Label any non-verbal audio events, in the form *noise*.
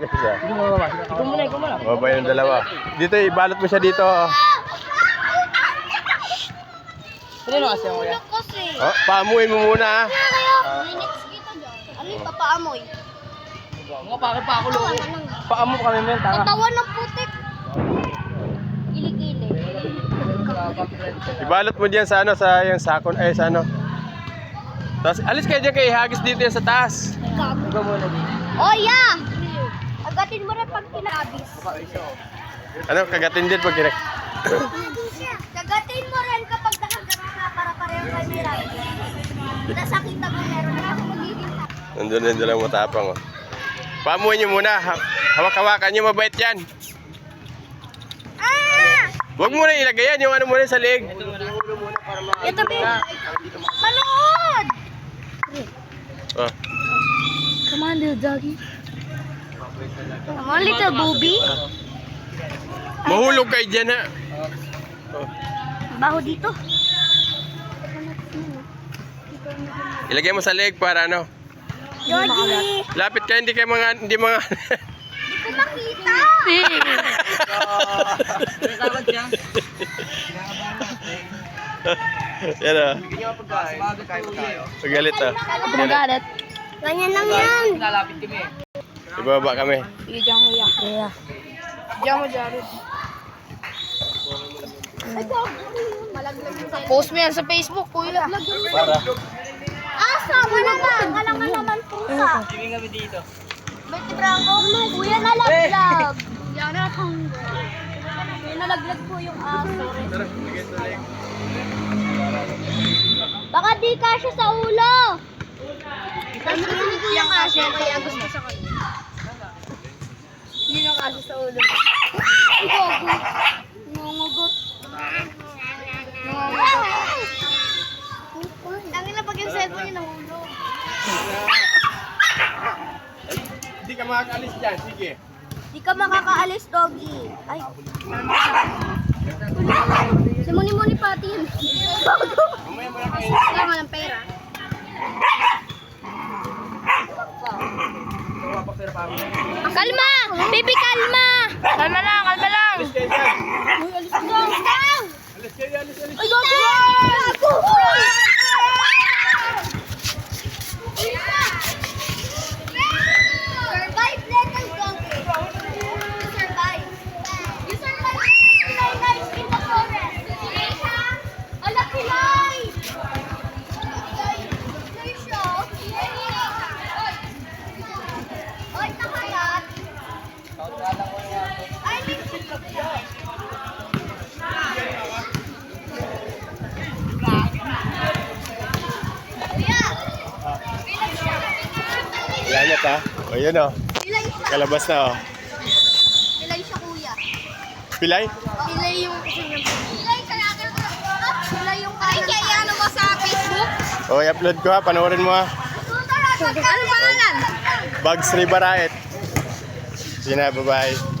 Isa. Ikaw muna, ikaw muna. Babay ng dalawa. Dito, ibalot mo siya dito. oh. Sino kasi mo yan? Oh, paamuin mo muna. ah. Ano yung papaamoy? Mga pakit pa ako loko. Paamo kami men, tanga. Katawan ng putik. Gili-gili. Ibalot mo diyan sa ano, sa yung sakon, ay sa ano. Tapos, alis kayo dyan kay Hagis dito yan sa taas. Ikaw muna dito. Oh, yeah! Agatin mo rin pag kinabis. Ano, kagatin din pag kinek. Kagatin mo rin kapag nakagat ka para pareho kayo may rabies. Nasakita mo meron na ako magiging Nandun nandun lang matapang oh. Paamuin niyo muna. Ha- Hawak-hawakan niyo, mabait yan. Ah! Huwag mo na ilagay yan, yung ano muna sa leg. Ito, babe. Manood! Oh. Come on, little doggy. Come on, little booby. Mahulog kayo dyan ha. Baho dito. Ilagay mo sa leg para ano. Doggy! Lapit ka, hindi kayo mga, hindi mga... Hindi ko makita! *laughs* Yan o. Sumagot tayo tayo. Pagalit ah. Gumagalit. Ganyan lang yan. Nalapit kami eh. Ibaba kami. Sige, dyan kuya. Kuya. Diyan mo, Jared. Post mo yan sa Facebook, kuya. Para. Asa, wala lang. Alangan naman pusa. Hindi kami dito. Betty Branco, kuya nalaglag. Yan na Kuya nalaglag po yung aso. Baka di kasya sa ulo. Ano yung kasya kaya gusto sa kanya? Hindi na kasya sa ulo. Gogo. Nangungugot. Tangin na pag yung cellphone yung nahulog. Hindi ka makakalis dyan, sige. Di ka makakaalis, doggy. Ay. Si Muni-Muni pati yun. Nga ng pera. Kalma! Baby, kalma! Kalma lang, kalma lang! Alis kayo dyan. Uy, alis ka lang! Alis kayo, alis, alis. Ay, gago! Survive, little donkey. You survive. You survive nine nights in the forest. Ang laki lang! Laki siya. Oy, nakayat. Ay, Kuya! Bilang siya. Salamat ha. O yun o. Pilay siya. Kalabas na o. Pilay siya, kuya. Pilay? Pilay yung kasi niya. Pilay sa akin. Pilay yung kanan. Ay, kaya ano mo sa Facebook? O, i-upload ko ha. Panoorin mo ha. Ano pangalan? Bugs Ribarait. Sige na, bye-bye.